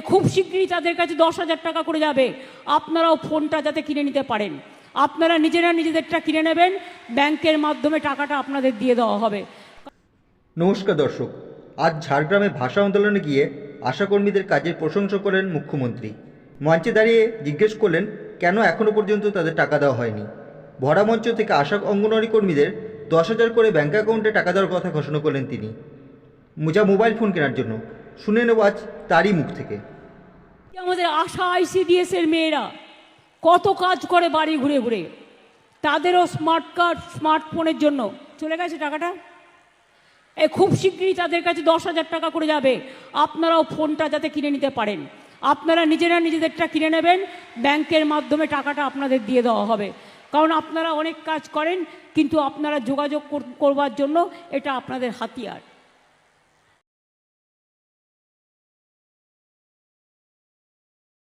খুব শীঘ্রই তাদের কাছে দশ হাজার টাকা করে যাবে। আপনারাও ফোনটা যাতে কিনে নিতে পারেন। আপনারা নিজেরা নিজেদেরটা কিনে নেবেন। ব্যাংকের মাধ্যমে টাকাটা আপনাদের দিয়ে দেওয়া হবে। নমস্কার দর্শক। আজ ঝাড়গ্রামে ভাষা আন্দোলনে গিয়ে আশাকর্মীদের কাজের প্রশংসা করেন মুখ্যমন্ত্রী। মঞ্চে দাঁড়িয়ে জিজ্ঞেস করলেন, কেন এখনও পর্যন্ত তাদের টাকা দেওয়া হয়নি? ভরা মঞ্চ থেকে আশা অঙ্গনওয়াড়ি কর্মীদের দশ হাজার করে ব্যাঙ্ক অ্যাকাউন্টে টাকা দেওয়ার কথা ঘোষণা করলেন তিনি। যা মোবাইল ফোন কেনার জন্য। শুনে নেব আজ তারই মুখ থেকে। আমাদের আশা আইসিডিএস এর মেয়েরা কত কাজ করে বাড়ি ঘুরে ঘুরে, তাদেরও স্মার্ট কার্ড স্মার্টফোনের জন্য। চলে গেছে টাকাটা? এ খুব শীঘ্রই তাদের কাছে দশ হাজার টাকা করে যাবে। আপনারাও ফোনটা যাতে কিনে নিতে পারেন। আপনারা নিজেরা নিজেদেরটা কিনে নেবেন, ব্যাংকের মাধ্যমে টাকাটা আপনাদের দিয়ে দেওয়া হবে। কারণ আপনারা অনেক কাজ করেন, কিন্তু আপনারা যোগাযোগ করবার জন্য এটা আপনাদের হাতিয়ার।